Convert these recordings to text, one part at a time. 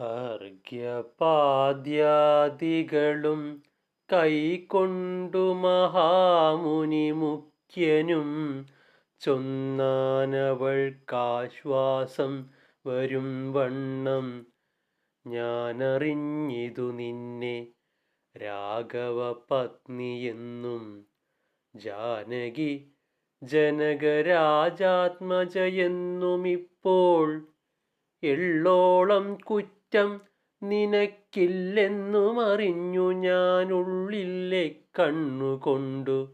അർഘ്യപാദ്യാദികളും കൈകൊണ്ടു മഹാമുനി മുഖ്യനും ചൊന്നാനവൾ കാശ്വാസം വരും വണ്ണം. ഞാനറിഞ്ഞിതു നിന്നെ രാഘവ പത്നിയെന്നും ജാനകി ജനകരാജാത്മജയെന്നുമിപ്പോൾ എള്ളോളം കുറ്റം നിനക്കില്ലെന്നും അറിഞ്ഞു ഞാനുള്ളിലെ കണ്ണുകൊണ്ടു.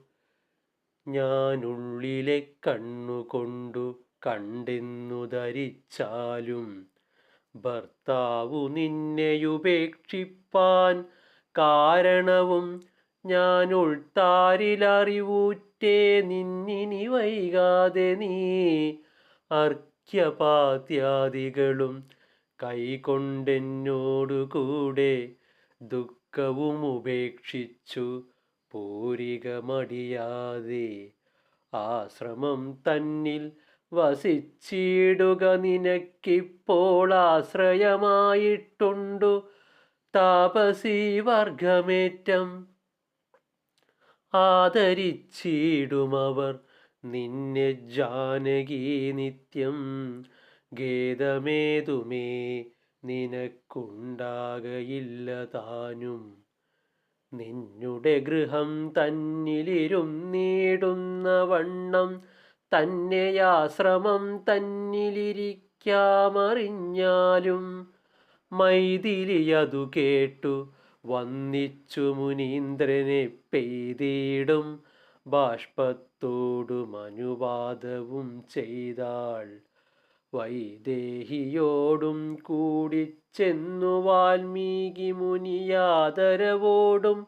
ഞാനുള്ളിലെ കണ്ണുകൊണ്ടു കണ്ടെന്നു ധരിച്ചാലും ഭർത്താവു നിന്നെയുപേക്ഷിപ്പാൻ കാരണവും ഞാൻ ഉൾത്താരിലറിവൂറ്റേ നിന്നിനി വൈകാതെ നീ അർഘ്യപാത്യാദികളും കൈകൊണ്ടെന്നോടുകൂടെ ദുഃഖവും ഉപേക്ഷിച്ചു പൂരിക മടിയാതെ ആശ്രമം തന്നിൽ വസിച്ചിടുക നിനക്കിപ്പോൾ ആശ്രയമായിട്ടുണ്ടു താപസി വർഗമേറ്റം. ആദരിച്ചിടുമവർ നിന്നെ ജാനകി നിത്യം ഖേദമേതുമേ നിനക്കുണ്ടാകയില്ല താനും. നിന്നുടെ ഗൃഹം തന്നിലിരും നേടുന്ന വണ്ണം തന്നെയാശ്രമം തന്നിലിരിക്കാമറിഞ്ഞാലും മൈതിലിയതു കേട്ടു വന്നിച്ചു മുനീന്ദ്രനെ പെയ്തിടും. ബാഷ്പത്തോടും അനുവാദവും ചെയ്താൾ വൈദേഹിയോടും കൂടി ചെന്നു വാൽമീകി മുനിയാദരവോടും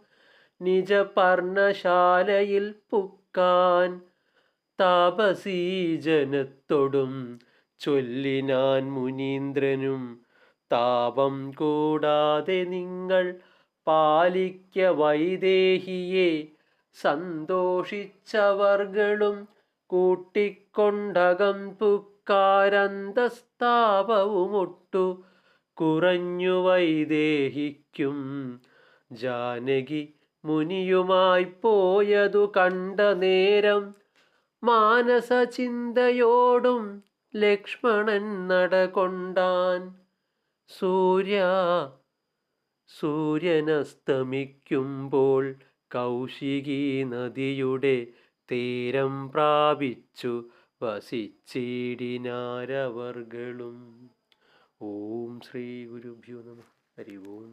നിജ പർണശാലയിൽ പുക്കാൻ താപസീജനത്തോടും ചൊല്ലിനാൻ മുനീന്ദ്രനും താപം കൂടാതെ നിങ്ങൾ പാലിക്ക വൈദേഹിയെ സന്തോഷിച്ചവർകളും കൂട്ടിക്കൊണ്ടകം പുക്കാരന്തസ്താപവുമൊട്ടു കുറഞ്ഞു വൈദേഹിക്കും. ജാനകി മുനിയുമായി പോയതു കണ്ട നേരം മാനസചിന്തയോടും ലക്ഷ്മണൻ നടകൊണ്ടാൻ സൂര്യ സൂര്യനസ്തമിക്കുമ്പോൾ കൗശികി നദിയുടെ തീരം പ്രാപിച്ചു. വസിച്ചിടിനാരവർകളും ഓം ശ്രീ ഗുരുഭ്യോ നമ. ഹരി ഓം.